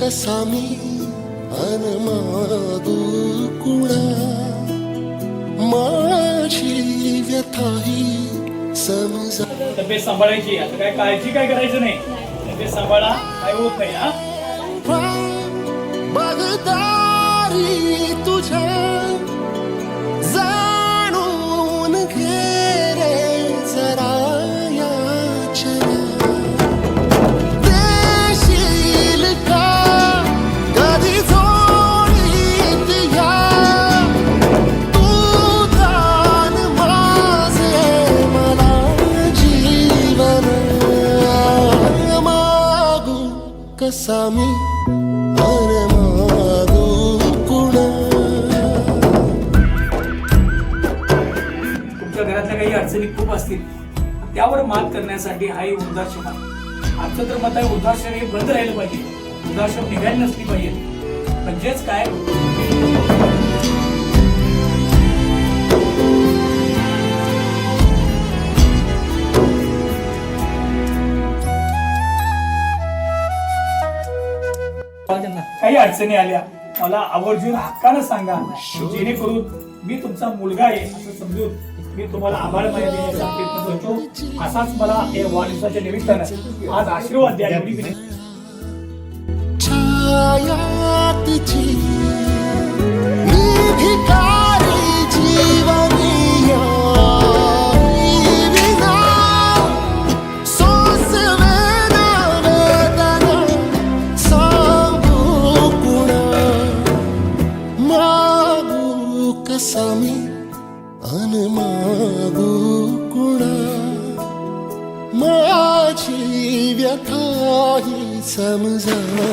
कसा मी अनमादू कुणा? माझी व्यथाही समजा तब्येत सांभाळायची आता काय काळजी काय करायचं नाही. तब्येत सांभाळा. काय होत नाही हा? बगदारी स्वामी तुमच्या घरातल्या काही अडचणी खूप असतील त्यावर मात करण्यासाठी हा एक वृद्धाश्रम आहे. आमचं तर मत आहे वृद्धाश्रम हे बंद राहिलं पाहिजे. वृद्धाश्रम निघायला नसली पाहिजे. म्हणजेच काय? काही अडचणी आल्या मला आवर्जून हक्कानं सांगा. जेणेकरून मी तुमचा मुलगा आहे असं समजून मी तुम्हाला आभार देण्याचा प्रयत्न करतो. असाच मला या वाढदिवसाच्या निमित्तानं आज आशीर्वाद द्या एवढी मागू कसा मी अन मागू कुणा माझी व्यथा ही समजावू